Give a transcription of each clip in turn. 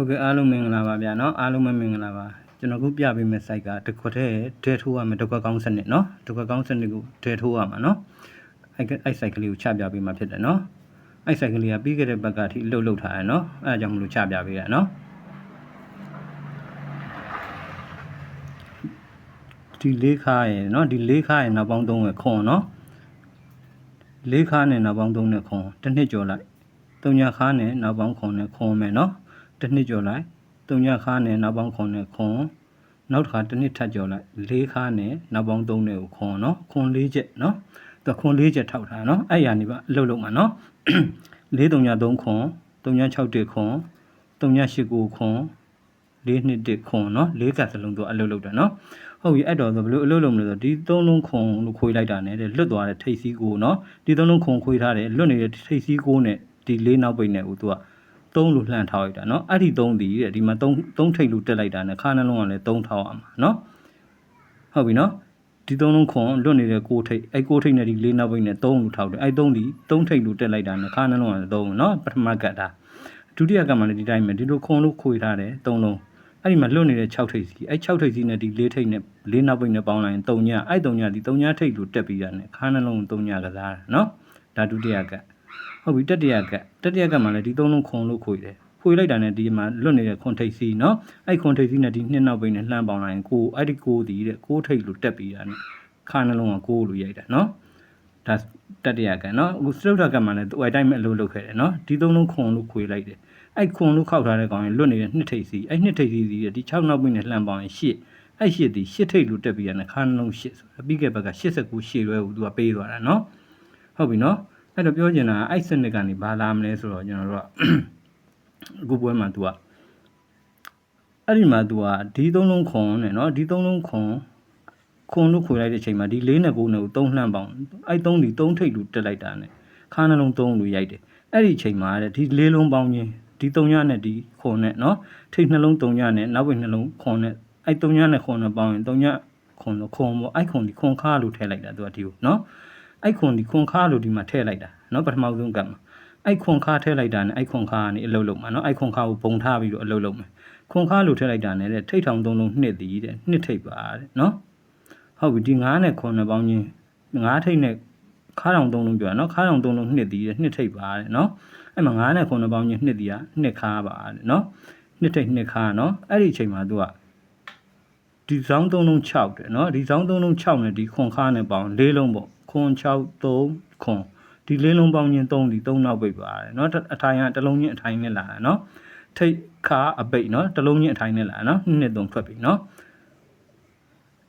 ဟုတ်ကဲ့အားလုံးမင်္ဂလာပါဗျာနော်အားလုံးမင်္ဂလာပါကျွန်တော်ခုပြပေးမယ့် site ကတစ်ခွက်တည်းဒဲထိုးရမယ်တစ်ခွက်ကောင်းစနစ်နော်တစ်ခွက်ကောင်းစနစ်ကိုဒဲထိုးရမှာနော်အဲ့အဲ့ site ကလေးကိုချပြပေးမှာဖြစ်တယ်နော်အဲ့ site ကလေးကပြီးခဲ့တဲ့ဘက်ကအထိလှုပ်လှုပ်ထားတယ်နော်အဲ့ဒါကြောင့်မလို့ချပြပေးရနော်ဒီလေးခါရယ်နော်ဒီလေးခါရယ်နောက်ပေါင်း၃ရယ်ခွန်နော်လေးခါနဲ့နောက်ပေါင်း၃နဲ့ခွန်တစ်နှစ်ကျော်လိုက်၃ညခါနဲ့နောက်ပေါင်းခွန်နဲ့ခွန်မယ်နော် တစ်နှစ်ကျော်လိုက်၃ညခါနဲ့နောက်ပေါင်း9နဲ့ခွန်နောက်တစ်ခါတစ်နှစ်ထပ်ကျော်လိုက်၄ခါနဲ့နောက်ပေါင်း3နဲ့ကိုခွန်နော်ခွန်၄ချက်နော်သူခွန်၄ချက်ထောက်ထားနော်အဲ့ရနေပါအလုပ်လုပ်မှာနော်၄၃ည3ခွန်၃ည6တစ်ခွန်၃ည8ကိုခွန်၄နှစ်တစ်ခွန်နော်၄ကတ်စလုံးသူအလုပ်လုပ်တာနော်ဟုတ်ပြီအဲ့တော့ဆိုဘယ်လိုအလုပ်လုပ်မလဲဆိုဒီသုံးလုံးခွန်လို့ခွေးလိုက်တာ ਨੇ တဲ့လွတ်သွားတဲ့ထိပ်စီးကိုနော်ဒီသုံးလုံးခွန်ခွေးထားတယ်လွတ်နေတဲ့ထိပ်စီးကိုနဲ့ဒီလေးနောက်ပိတ်နဲ့ကိုသူက သုံးလို့လှန်ထားလိုက်တာเนาะအဲ့ဒီသုံးဒီတဲ့ဒီမှာသုံးသုံးထိတ်လို့တက်လိုက်တာ ਨੇ ခါနှလုံးကလည်းသုံးထောက်အောင်เนาะဟုတ်ပြီเนาะဒီသုံးလုံးခွန်လွတ်နေတဲ့ကိုထိတ်အဲ့ကိုထိတ်နဲ့ဒီလေးနောက်ပိတ်နဲ့သုံးလို့ထောက်တယ်အဲ့သုံးဒီသုံးထိတ်လို့တက်လိုက်တာ ਨੇ ခါနှလုံးကလည်းသုံးเนาะပထမကတ်တာဒုတိယကတ်မှလည်းဒီတိုင်းပဲဒီလိုခွန်လို့ခွေထားတယ်သုံးလုံး အဲ့ဒီမှာလွတ်နေတဲ့6ထိပ်စီအဲ့6ထိပ်စီနဲ့ဒီ4ထိပ်နဲ့4နောက်ပိတ်နဲ့ပေါင်းလိုက်ရင်3ညအဲ့3ညဒီ3ညထိပ်လို့တက်ပြီးရတယ်ခါးနှလုံး3ညကစားတာနော်ဒါဒုတိယက ဟုတ်ပြီတတိယကတ်တတိယကတ်မှာလည်းဒီသုံးလုံးခွန်လို့ခွေတယ်ခွေလိုက်တာနဲ့ဒီမှာလွတ်နေတဲ့ခွန်ထိပ်စီနော်အဲ့ခွန်ထိပ်စီနဲ့ဒီနှစ်နောက်ပိနဲ့လှမ်းပေါင်လိုက်ရင်ကိုအဲ့ဒီကိုဒီတဲ့ကိုထိပ်လို့တက်ပြီးတာနဲ့ခါနှလုံးကကိုလို့ရိုက်တာနော်ဒါတတိယကတ်နော်အခုစတုထကတ်မှာလည်းသူအတိုင်းမဲ့အလုပ်လုပ်ခဲ့တယ်နော်ဒီသုံးလုံးခွန်လို့ခွေလိုက်တယ်အဲ့ခွန်လို့ခောက်ထားတဲ့ကောင်ရင်လွတ်နေတဲ့နှစ်ထိပ်စီအဲ့နှစ်ထိပ်စီဒီဒီ6နောက်ပိနဲ့လှမ်းပေါင်ရင်ရှစ်အဲ့ရှစ်ဒီရှစ်ထိပ်လို့တက်ပြီးရတဲ့ခါနှလုံးရှစ်ဆိုအပြီးကဘက်က89ရှစ်လွဲကိုသူကပေးသွားတာနော်ဟုတ်ပြီနော် အဲ့တော့ပြောချင်တာအဲ့စနစ်ကနေဘာလာမလဲဆိုတော့ကျွန်တော်တို့ကအခုပွဲမှာ तू ကအဲ့ဒီမှာ तू ကဒီသုံးလုံးခွန်နဲ့နော်ဒီသုံးလုံးခွန်ခွန်လို့ခွေလိုက်တဲ့အချိန်မှာဒီ၄နဲ့၉နဲ့ကို၃လှမ်းပေါင်းအဲ့၃ဒီ၃ထိပ်လူတက်လိုက်တာနဲ့ခါနှလုံး၃လူရိုက်တယ်အဲ့ဒီအချိန်မှာတဲ့ဒီ၄လုံးပေါင်းချင်းဒီ၃ညနဲ့ဒီခွန်နဲ့နော်ထိပ်နှလုံး၃ညနဲ့နောက်ဝိနှလုံးခွန်နဲ့အဲ့၃ညနဲ့ခွန်နဲ့ပေါင်းရင်၃ညခွန်လို့ခွန်ပေါ့အဲ့ခွန်ဒီခွန်ခါလို့ထည့်လိုက်တာ तू ကဒီကိုနော် အဲ့ခွန်ဒီခွန်ခါလို့ဒီမှာထည့်လိုက်တာနော်ပထမဆုံးကပ်မှာအဲ့ခွန်ခါထည့်လိုက်တာနဲ့အဲ့ခွန်ခါကနေအလုပ်လုပ်မှာနော်အဲ့ခွန်ခါကိုပုံထားပြီးတော့အလုပ်လုပ်မှာခွန်ခါလို့ထည့်လိုက်တာနဲ့တဲ့ထိတ်ထောင်သုံးလုံးနှစ်တည်တဲ့နှစ်ထိတ်ပါတဲ့နော်ဟုတ်ပြီဒီ9နဲ့9နဲ့ပေါင်းချင်း9ထိတ်နဲ့ခါထောင်သုံးလုံးပြောတာနော်ခါထောင်သုံးလုံးနှစ်တည်တဲ့နှစ်ထိတ်ပါတဲ့နော်အဲ့မှာ9နဲ့9ပေါင်းချင်းနှစ်တည်တာနှစ်ခါပါတဲ့နော်နှစ်ထိတ်နှစ်ခါနော်အဲ့ဒီအချိန်မှာသူကဒီဇောင်းသုံးလုံး6တယ်နော်ဒီဇောင်းသုံးလုံး6နဲ့ဒီခွန်ခါနဲ့ပေါင်း၄လုံးပေါ့ ခွန်6 3ခွန်ဒီလေးလုံးပေါင်းချင်း3ဒီ3နောက်ပိတ်ပါတယ်เนาะအထိုင်ကတစ်လုံးချင်းအထိုင်နဲ့လာတာเนาะထိတ်ခါအပိတ်เนาะတစ်လုံးချင်းအထိုင်နဲ့လာတာเนาะနှစ်သုံးထွက်ပြီเนาะ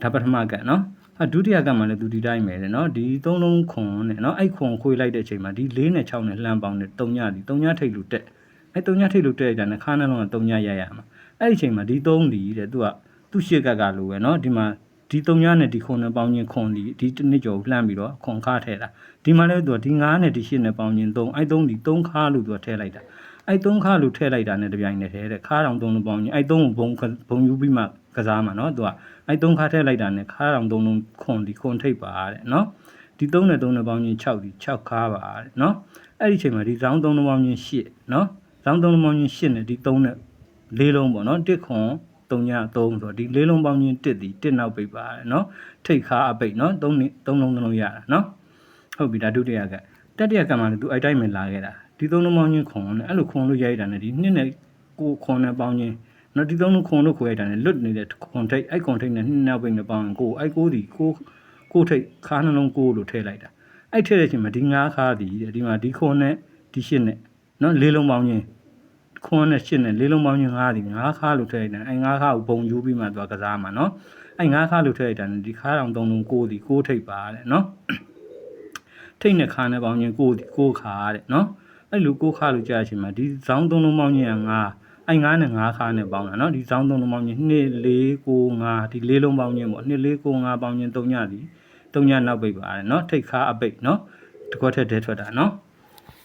ဒါပထမကเนาะအဒုတိယကမှလည်းသူဒီတိုင်းပဲတဲ့เนาะဒီသုံးလုံးခွန်နဲ့เนาะအဲ့ခွန်ခွေလိုက်တဲ့အချိန်မှာဒီ၄နဲ့6နဲ့လှမ်းပေါင်းနဲ့3ညဒီ3ညထိတ်လို့တက်အဲ့3ညထိတ်လို့တက်ရတဲ့ခါနှလုံးက3ညရရမှာအဲ့ဒီအချိန်မှာဒီ3ဒီတဲ့သူကသူ့ရှေ့ကကလိုပဲเนาะဒီမှာ ဒီ3ညနဲ့ဒီ9နဲ့ပေါင်းရင်9ဒီဒီတစ်နှစ်ကျော်လှမ်းပြီးတော့9ခါထည့်တာဒီမှာလည်းသူကဒီ9နဲ့ဒီ10နဲ့ပေါင်းရင်3အဲ့3ဒီ3ခါလို့သူကထည့်လိုက်တာအဲ့3ခါလို့ထည့်လိုက်တာနဲ့တပြိုင်တည်းတဲ့ခါတောင်3လုံးပေါင်းရင်အဲ့3ကိုဘုံဘုံယူပြီးမှကစားမှာနော်သူကအဲ့3ခါထည့်လိုက်တာနဲ့ခါတောင်3လုံး9ဒီ9ထိပ်ပါတဲ့နော်ဒီ3နဲ့3နဲ့ပေါင်းရင်6ဒီ6ခါပါတဲ့နော်အဲ့ဒီအချိန်မှာဒီ round 3လုံးပေါင်းရင်8နော် round 3လုံးပေါင်းရင်8နဲ့ဒီ3နဲ့၄လုံးပေါ့နော်1ခွန် 3ည3ဆိုတော့ဒီလေးလုံးပေါင်းချင်း1ဒီ1နောက်ပိတ်ပါတယ်เนาะထိတ်ခါအပိတ်เนาะ3နှစ်3လုံးလုံးရတာเนาะဟုတ်ပြီဒါဒုတိယကတတိယကမှလည်းသူအဲ့တိုင်းပဲလာခဲ့တာဒီ3လုံးပေါင်းချင်းခွန်နဲ့အဲ့လိုခွန်လို့ရိုက်တာနဲ့ဒီနှစ်နဲ့ကိုခွန်နဲ့ပေါင်းချင်းနော်ဒီ3လုံးခွန်လို့ခွဲရိုက်တာနဲ့လွတ်နေတဲ့ခွန်ထိတ်အဲ့ခွန်ထိတ်နဲ့နှစ်နောက်ပိတ်နဲ့ပေါင်းရင်ကိုအဲ့ကိုဒီကိုကိုထိတ်ခါနှလုံးကိုလို့ထည့်လိုက်တာအဲ့ထည့်တဲ့အချိန်မှာဒီ9ခါဒီတဲ့ဒီမှာဒီခွန်နဲ့ဒီရှစ်နဲ့နော်လေးလုံးပေါင်းချင်း ခွန်းနဲ့ရှစ်နဲ့လေးလုံးပေါင်းချင်းငါးဒီငါးခါလို့ထည့်လိုက်တယ်အဲငါးခါကိုဘုံယူပြီးမှသွားကစားမှာနော်အဲငါးခါလို့ထည့်လိုက်တယ်ဒီခါတောင်သုံးလုံးကိုဒီကိုထိပ်ပါတဲ့နော်ထိပ်နဲ့ခါနဲ့ပေါင်းချင်းကိုဒီကိုခါတဲ့နော်အဲ့လိုကိုခါလို့ကြားချင်မှာဒီဇောင်းသုံးလုံးပေါင်းချင်းကငါးအဲငါးနဲ့ငါးခါနဲ့ပေါင်းတာနော်ဒီဇောင်းသုံးလုံးပေါင်းချင်း2 4 9 5ဒီလေးလုံးပေါင်းချင်းပေါ့2 4 9 5ပေါင်းချင်း3ညဒီ3ညနောက်ပိတ်ပါတယ်နော်ထိပ်ခါအပိတ်နော်တကွက်ထက်တဲထွက်တာနော်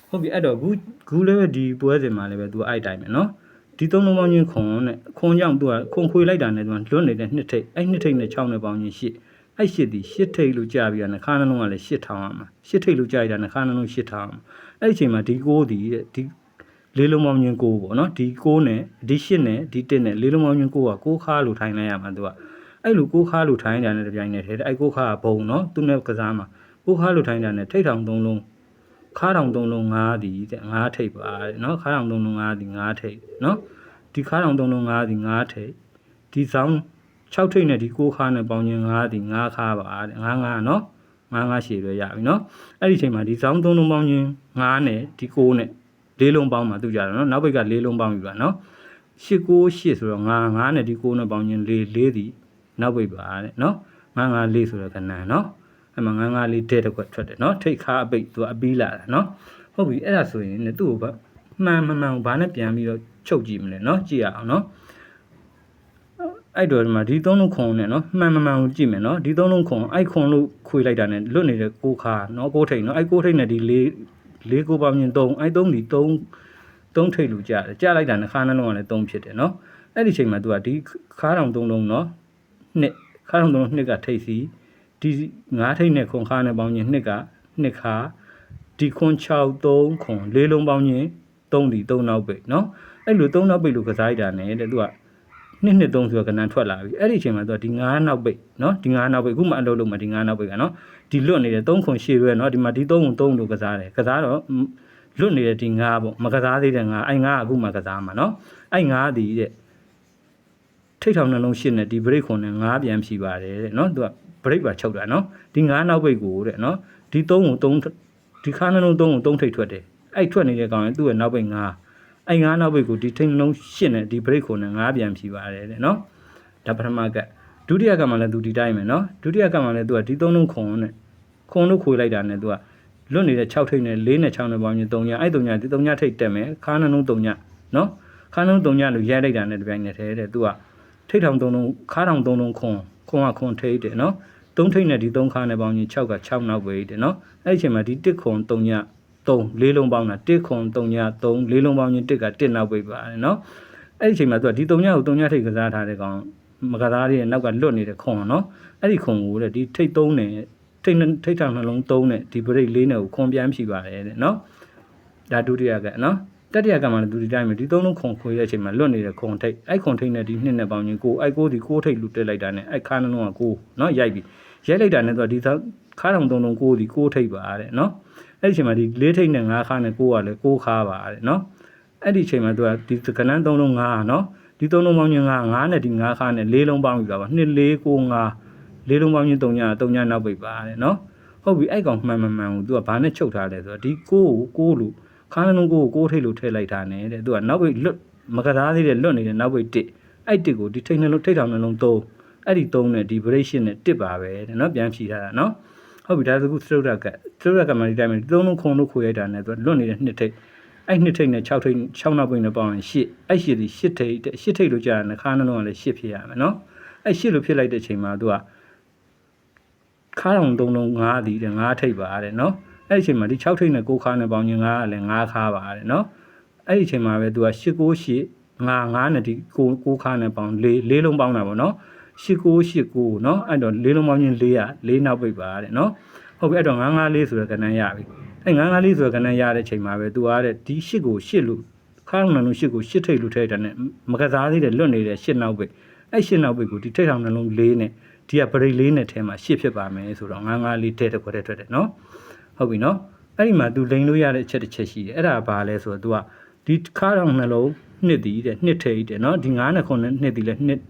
ဟုတ်ပြီအဲ့တော့အခုအခုလည်းဒီပွဲစဉ်မှာလည်းပဲသူအဲ့တိုင်းပဲနော်ဒီသုံးလုံးပေါင်းချင်းခွန်နဲ့ခွန်ကြောင့်သူကခွန်ခွေလိုက်တာနဲ့သူကလွတ်နေတဲ့နှစ်ထိပ်အဲ့နှစ်ထိပ်နဲ့6နဲ့ပေါင်းချင်းရှစ်အဲ့ရှစ်ဒီရှစ်ထိပ်လို့ကြာပြီးတာနှခါနှလုံးကလည်းရှစ်ထောင်အောင်မှာရှစ်ထိပ်လို့ကြာရတာနှခါနှလုံးရှစ်ထောင်အောင်အဲ့အချိန်မှာဒီကိုးဒီဒီလေးလုံးပေါင်းချင်းကိုးပေါ့နော်ဒီကိုးနဲ့ဒီရှစ်နဲ့ဒီတစ်နဲ့လေးလုံးပေါင်းချင်းကိုးကကိုးခါလို့ထိုင်လိုက်ရမှာသူကအဲ့လိုကိုးခါလို့ထိုင်တာနဲ့တပြိုင်တည်းအဲ့ကိုးခါကဘုံနော်သူနဲ့ကစားမှာကိုးခါလို့ထိုင်တာနဲ့ထိပ်ထောင်သုံးလုံး ခါထောင်3လုံး5ဒီတဲ့5ထိတ်ပါတဲ့နော်ခါထောင်3လုံး5ဒီ5ထိတ်နော်ဒီခါထောင်3လုံး5ဒီ5ထိတ်ဒီဆောင်6ထိတ်နဲ့ဒီ6ခါနဲ့ပေါင်းချင်း5ဒီ5ခါပါတဲ့5 5နော်5 5ရှည်ရွယ်ရပြီနော်အဲ့ဒီချိန်မှာဒီဆောင်3လုံးပေါင်းချင်း5နဲ့ဒီ6နဲ့လေးလုံးပေါင်းမှာသူကြတယ်နော်နောက်ဘက်ကလေးလုံးပေါင်းပြီပါနော်8 9 8ဆိုတော့5 5နဲ့ဒီ6နဲ့ပေါင်းချင်း4 4ဒီနောက်ဘက်ပါတဲ့နော်5 5 4ဆိုတော့ကဏ္ဍနော် အဲ့မှာ5 5 4တဲ့တစ်ခွက်ထွက်တယ်နော်ထိတ်ခါအပိတ်သူကအပီးလာတာနော်ဟုတ်ပြီအဲ့ဒါဆိုရင်လည်းသူ့ကိုမှန်မှန်မှန်ဘာနဲ့ပြန်ပြီးတော့ချုပ်ကြည့်မလဲနော်ကြည့်ရအောင်နော်အဲ့တော့ဒီမှာဒီသုံးလုံးခွန်နဲ့နော်မှန်မှန်မှန်ကိုကြည့်မယ်နော်ဒီသုံးလုံးခွန်အဲ့ခွန်လို့ခွေလိုက်တာနဲ့လွတ်နေတဲ့ကိုခါနော်ကိုထိတ်နော်အဲ့ကိုထိတ်နဲ့ဒီလေးလေးကိုပေါင်းရင်3အဲ့3ဒီ3 3ထိတ်လူကြတယ်ကြလိုက်တာနဲ့ခါနှလုံးကလည်း3ဖြစ်တယ်နော်အဲ့ဒီချိန်မှာ तू ကဒီခါတောင်3လုံးနော်နှစ်ခါတောင်3လုံးနှစ်ကထိတ်စီ ဒီ9ထိတ်နဲ့ခွန်ခါနဲ့ပေါင်းရင်နှစ်ကနှစ်ခါဒီခွန်6 3ခွန်လေးလုံးပေါင်းရင်3ဒီ3နောက်ပိတ်နော်အဲ့လို3နောက်ပိတ်လို့ကစားရတာနဲ့တဲ့ तू ကနှစ်နှစ်သုံးဆိုတော့ကဏ္ဍထွက်လာပြီအဲ့ဒီအချိန်မှာသူကဒီ9နောက်ပိတ်နော်ဒီ9နောက်ပိတ်အခုမှအလုပ်လုပ်မှဒီ9နောက်ပိတ်ကနော်ဒီလွတ်နေတဲ့3ခွန်ရှေ့ရွဲနော်ဒီမှာဒီ3ခွန်3လို့ကစားတယ်ကစားတော့လွတ်နေတဲ့ဒီ9ပေါ့မကစားသေးတဲ့9အဲ့9ကအခုမှကစားမှာနော်အဲ့9ဒီတဲ့ ထိတ်ထောင်နှလုံးရှစ်နဲ့ဒီဘရိတ်ခွန်နဲ့9ပြန်ဖြီပါတယ်တဲ့နော်သူကဘရိတ်ပါချုပ်တာနော်ဒီ9နောက်ပိတ်ကိုတဲ့နော်ဒီ3ကို3ဒီခါနှလုံး3ကို3ထိတ်ထွက်တယ်အဲ့ထွက်နေတဲ့ကောင်ရင်သူ့ရဲ့နောက်ပိတ်9အဲ့ငါးနောက်ဘက်ကိုဒီထိန်လုံးရှင်းနဲ့ဒီ break ကိုနဲ့ငါးပြန်ဖြီပါတယ်တဲ့နော်ဒါပထမကဒုတိယကမှလည်းသူဒီတိုင်းပဲနော်ဒုတိယကမှလည်းသူကဒီသုံးလုံးခွန်နဲ့ခွန်လို့ခွေလိုက်တာနဲ့သူကလွတ်နေတဲ့6ထိပ်နဲ့4နဲ့6နဲ့ပေါင်းရင်3ညအဲ့3ညဒီ3ညထိပ်တက်မယ်ခါးနှလုံး3ညနော်ခါးနှလုံး3ညလို့ရိုက်လိုက်တာနဲ့တပြိုင်နက်တည်းတဲ့သူက ထိပ်ထောင်3လုံးခါးထောင်3လုံးခွန်ခွန်ကခွန်ထိပ်တယ်နော်3ထိပ်နဲ့ဒီ3ခါးနဲ့ပေါင်းရင်6က6နောက်ပဲတဲ့နော်အဲ့ဒီအချိန်မှာဒီ1ခွန်3ည3လေးလုံးပေါင်းတာ1ခွန်3ည3လေးလုံးပေါင်းရင်1က1နောက်ပိတ်ပါတယ်နော်အဲ့ဒီအချိန်မှာသူကဒီ3ညကို3ညထိတ်ကစားထားတဲ့ကောင်မကစားတဲ့နောက်ကလွတ်နေတဲ့ခွန်နော်အဲ့ဒီခွန်ကိုတဲ့ဒီထိတ်3နဲ့ထိတ်ထိတ်ထောင်နှလုံး3နဲ့ဒီဘရိတ်4နဲ့ကိုခွန်ပြန်ဖြီပါတယ်တဲ့နော်ဒါဒုတိယကနော် တတိယကမှလည်းဒုတိယတိုင်းမှာဒီသုံးလုံးခွန်ခွေတဲ့အချိန်မှာလွတ်နေတဲ့ခွန်ထိတ်အဲ့ခွန်ထိတ်နဲ့ဒီနှစ်နဲ့ပေါင်းရင်ကိုအဲ့ကိုဒီကိုထိတ်လူတက်လိုက်တာနဲ့အဲ့ခါနှလုံးကကိုနော်ရိုက်ပြီရိုက်လိုက်တာနဲ့သူကဒီခါတောင်သုံးလုံးကိုဒီကိုထိတ်ပါတဲ့နော်အဲ့ဒီအချိန်မှာဒီလေးထိတ်နဲ့ငါးခါနဲ့ကိုကလည်းကိုခါပါတဲ့နော်အဲ့ဒီအချိန်မှာသူကဒီကနန်းသုံးလုံးငါးနော်ဒီသုံးလုံးပေါင်းရင်ငါးငါးနဲ့ဒီငါးခါနဲ့လေးလုံးပေါင်းပြီပါနှစ်လေးကိုငါးလေးလုံးပေါင်းရင်3ည3ညနောက်ပိတ်ပါတဲ့နော်ဟုတ်ပြီအဲ့ကောင်မှန်မှန်မှန်ကိုသူကဘာနဲ့ချုပ်ထားလဲဆိုတော့ဒီကိုကိုကိုလို့ ခါးနှလုံးကိုကိုထိတ်လို့ထည့်လိုက်တာနဲ့တဲ့သူကနောက်ပိတ်လွတ်မကစားသေးတဲ့လွတ်နေတဲ့နောက်ပိတ်တစ်အဲ့တစ်ကိုဒီထိတ်နှလုံးထိတ်ထောင်နှလုံး3အဲ့ဒီ3နဲ့ဒီ vibration နဲ့တစ်ပါပဲတဲ့နော်ပြန်ဖြီထားတာနော်ဟုတ်ပြီဒါဆိုခုသရုတ်ရကသရုတ်ရကမှဒီတိုင်းမှာသုံးလုံးခုံလို့ခွေရိုက်တာနဲ့သူလွတ်နေတဲ့နှစ်ထိတ်အဲ့နှစ်ထိတ်နဲ့6ထိတ်6နောက်ပိတ်နဲ့ပေါင်းရင်8အဲ့8ဒီ8ထိတ်8ထိတ်လို့ကြာတယ်ခါနှလုံးကလည်း8ဖြစ်ရမယ်နော်အဲ့8လို့ဖြစ်လိုက်တဲ့ချိန်မှာသူကခါတောင်သုံးလုံး9ဒီတဲ့9ထိတ်ပါတဲ့နော် အဲ့ဒီအချိန်မှာဒီ6ထိတ်နဲ့6ခါနဲ့ပေါင်းရင်9ကလည်း9ခါပါတဲ့နော်အဲ့ဒီအချိန်မှာပဲသူက8 9 8 9 9နဲ့ဒီ6 6ခါနဲ့ပေါင်း4 4လုံးပေါင်းတာပေါ့နော်8989เนาะအဲ့တော့လေးလုံးပေါင်းချင်း400 4နောက်ပိတ်ပါတဲ့เนาะဟုတ်ပြီအဲ့တော့954ဆိုတဲ့ကဏ္ဍရပြီအဲ့954ဆိုတဲ့ကဏ္ဍရတဲ့ချိန်မှာပဲသူကတဲ့ဒီ8ကို8လို့ခါအောင်နှလုံး8ကို8ထိတ်လို့ထည့်တာနဲ့မကစားသေးတဲ့လွတ်နေတဲ့8နောက်ပိတ်အဲ့8နောက်ပိတ်ကိုဒီထိတ်ထောင်နှလုံး4နဲ့ဒီကပရိတ်4နဲ့ထဲမှာ8ဖြစ်ပါမယ်ဆိုတော့954တဲ့တစ်ခွက်တည်းထွက်တယ်เนาะ ဟုတ်ပြီနော်အဲ့ဒီမှာ तू လိန်လို့ရတဲ့အချက်တစ်ချက်ရှိတယ်အဲ့ဒါဘာလဲဆိုတော့ तू ကဒီခါတော်နှလုံးနှစ်တည်တဲ့နှစ်ထဲတဲ့နော်ဒီ9နဲ့9နဲ့နှစ်တည်လဲနှစ်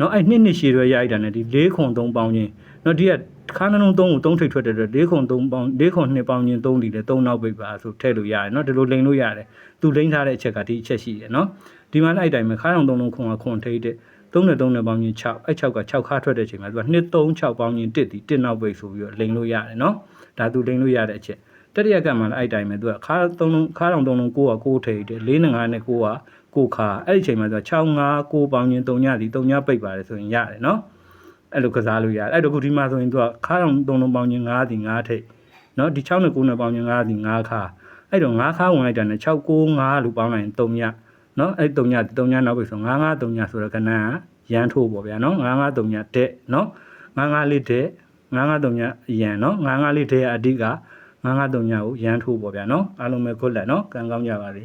နော်အဲ့နှစ်နှစ်ရှည်ရွယ်ရိုက်တာနဲ့ဒီ၄ခုံ3ပေါင်းချင်းနော်ဒီကခါနှလုံး3ကို3ထိပ်ထွက်တဲ့အတွက်၄ခုံ3ပေါင်း၄ခုံ2ပေါင်းချင်း3တည်လဲ3နောက်ပိတ်ပါဆိုထည့်လို့ရတယ်နော်ဒီလိုလိန်လို့ရတယ် तू လိန်ထားတဲ့အချက်ကဒီအချက်ရှိတယ်နော်ဒီမှာလိုက်တိုင်းမှာခါတော်3လုံးခုံကခုံထိပ်တဲ့ 3နဲ့3နဲ့ပေါင်းချင်း6အဲ့6က6ခါထွက်တဲ့အချိန်မှာသူက2 3 6ပေါင်းချင်း1ဒီ1နောက်ပိတ်ဆိုပြီးတော့လိန်လို့ရတယ်နော်ဒါသူလိန်လို့ရတဲ့အချက်တတိယကမှလည်းအဲ့တိုင်းပဲသူကခါ3လုံးခါအောင်3လုံး9က9ထိပ်တယ်4နဲ့5နဲ့9ကကိုခါအဲ့ဒီချိန်မှာဆို6 5 9ပေါင်းချင်း3ညဒီ3ညပိတ်ပါတယ်ဆိုရင်ရတယ်နော်အဲ့လိုကစားလို့ရတယ်အဲ့တော့ခုဒီမှာဆိုရင်သူကခါအောင်3လုံးပေါင်းချင်း5ဒီ5ထိပ်နော်ဒီ6နဲ့9နဲ့ပေါင်းချင်း5ဒီ5ခါအဲ့တော့5ခါဝင်လိုက်တာနဲ့6 9 5လို့ပေါင်းလိုက်ရင်3ည နော်အဲ့3ည3ညနောက်ပိတ်ဆို9 5 3ညဆိုတော့ကဏ္ဍရန်ထိုးပေါ့ဗျာနော်9 5 3ညတဲ့နော်9 5လေးတဲ့9 5 3ညရန်နော်9 5လေးတဲ့အဓိက9 5 3ညကိုရန်ထိုးပေါ့ဗျာနော်အားလုံးပဲခွတ်လက်နော်ကံကောင်းကြပါစေ